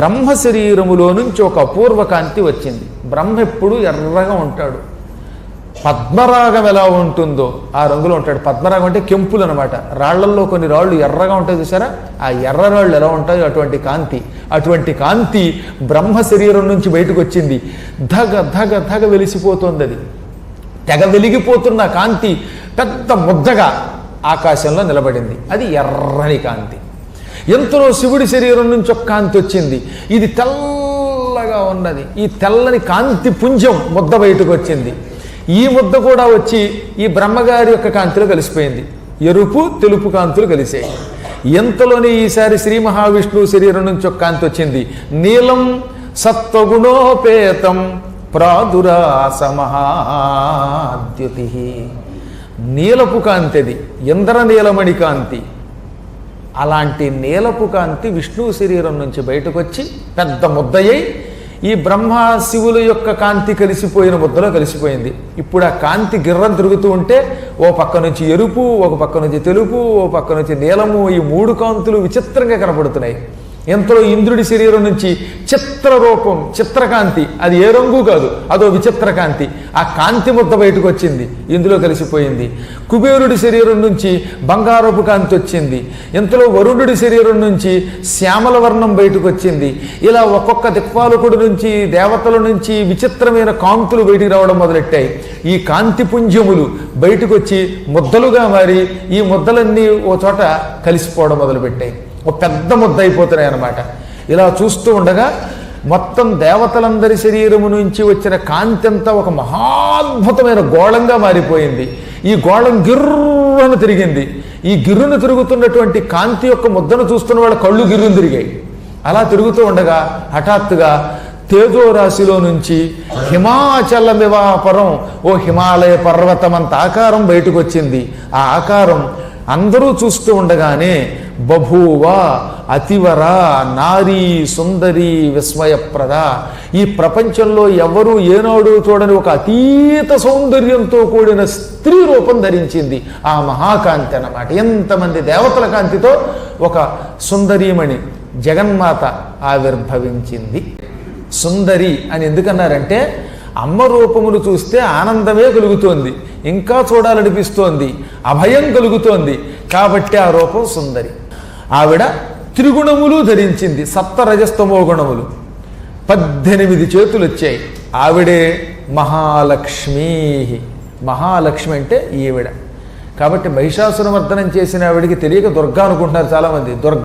బ్రహ్మ శరీరములో నుంచి ఒక అపూర్వకాంతి వచ్చింది. బ్రహ్మ ఎప్పుడు ఎర్రగా ఉంటాడు. పద్మరాగం ఎలా ఉంటుందో ఆ రంగులో ఉంటాడు. పద్మరాగం అంటే కెంపులు అనమాట రాళ్ళల్లో కొన్ని రాళ్ళు ఎర్రగా ఉంటాయి చూసారా? ఆ ఎర్ర రాళ్ళు ఎలా ఉంటాయో అటువంటి కాంతి. అటువంటి కాంతి బ్రహ్మ శరీరం నుంచి బయటకు వచ్చింది. ధగ ధగ ధగ వెలిసిపోతుంది అది. తెగ వెలిగిపోతున్న కాంతి పెద్ద ముద్దగా ఆకాశంలో నిలబడింది. అది ఎర్రని కాంతి. ఎంతలో శివుడి శరీరం నుంచి ఒక కాంతి వచ్చింది. ఇది తెల్లగా ఉన్నది. ఈ తెల్లని కాంతి పుంజం ముద్ద బయటకు వచ్చింది. ఈ ముద్ద కూడా వచ్చి ఈ బ్రహ్మగారి యొక్క కాంతిలో కలిసిపోయింది. ఎరుపు తెలుపు కాంతులు కలిసాయి. ఎంతలోనే ఈసారి శ్రీ మహావిష్ణువు శరీరం నుంచి ఒక కాంతి వచ్చింది. నీలం సత్వగుణోపేతం ప్రాదురాస మహాద్యుతి. నీలపు కాంతి అది ఇంద్రనీలమణి కాంతి. అలాంటి నీలపు కాంతి విష్ణువు శరీరం నుంచి బయటకు వచ్చి పెద్ద ముద్దయ్యి ఈ బ్రహ్మ శివుల యొక్క కాంతి కలిసిపోయిన ముద్దలో కలిసిపోయింది. ఇప్పుడు ఆ కాంతి గిర్రం తిరుగుతూ ఉంటే ఓ పక్క నుంచి ఎరుపు ఒక పక్క నుంచి తెలుపు ఓ పక్క నుంచి నీలము ఈ మూడు కాంతులు విచిత్రంగా కనపడుతున్నాయి. ఎంతలో ఇంద్రుడి శరీరం నుంచి చిత్ర రూపం చిత్రకాంతి. అది ఏ రంగు కాదు అదో విచిత్ర కాంతి. ఆ కాంతి ముద్ద బయటకు వచ్చింది ఇందులో కలిసిపోయింది. కుబేరుడి శరీరం నుంచి బంగారపు కాంతి వచ్చింది. ఇంతలో వరుణుడి శరీరం నుంచి శ్యామల వర్ణం బయటకు వచ్చింది. ఇలా ఒక్కొక్క దిక్పాలకుడి నుంచి దేవతల నుంచి విచిత్రమైన కాంతులు బయటికి రావడం మొదలెట్టాయి. ఈ కాంతి పుంజములు బయటకు వచ్చి ముద్దలుగా మారి ఈ ముద్దలన్నీ ఓ చోట కలిసిపోవడం మొదలుపెట్టాయి. ఒక పెద్ద ముద్ద అయిపోతున్నాయి అన్నమాట ఇలా చూస్తూ ఉండగా మొత్తం దేవతలందరి శరీరము నుంచి వచ్చిన కాంతి అంతా ఒక మహాద్భుతమైన గోళంగా మారిపోయింది. ఈ గోళం గిర్రును తిరిగింది. ఈ గిర్రును తిరుగుతున్నటువంటి కాంతి యొక్క ముద్దను చూస్తున్న వాళ్ళ కళ్ళు గిర్రును తిరిగాయి. అలా తిరుగుతూ ఉండగా హఠాత్తుగా తేజో రాశిలో నుంచి హిమాచలమివాపరం ఓ హిమాలయ పర్వతం అంత ఆకారం బయటకు వచ్చింది ఆ ఆకారం అందరూ చూస్తూ ఉండగానే బభూవ అతివర నారీ సుందరి విస్మయప్రద. ఈ ప్రపంచంలో ఎవరు ఏనాడు చూడని ఒక అతీత సౌందర్యంతో కూడిన స్త్రీ రూపం ధరించింది ఆ మహాకాంతి అన్నమాట. ఎంతమంది దేవతల కాంతితో ఒక సుందరీమణి జగన్మాత ఆవిర్భవించింది. సుందరి అని ఎందుకన్నారంటే అమ్మ రూపమును చూస్తే ఆనందమే కలుగుతోంది ఇంకా చూడాలనిపిస్తోంది అభయం కలుగుతోంది కాబట్టి ఆ రూపం సుందరి. ఆవిడ త్రిగుణములు ధరించింది సప్త రజస్తమో గుణములు. పద్దెనిమిది చేతులు వచ్చాయి ఆవిడే మహాలక్ష్మి మహాలక్ష్మి అంటే ఈవిడ. కాబట్టి మహిషాసురమర్దనం చేసిన ఆవిడికి తెలియక దుర్గా అనుకుంటున్నారు చాలామంది. దుర్గ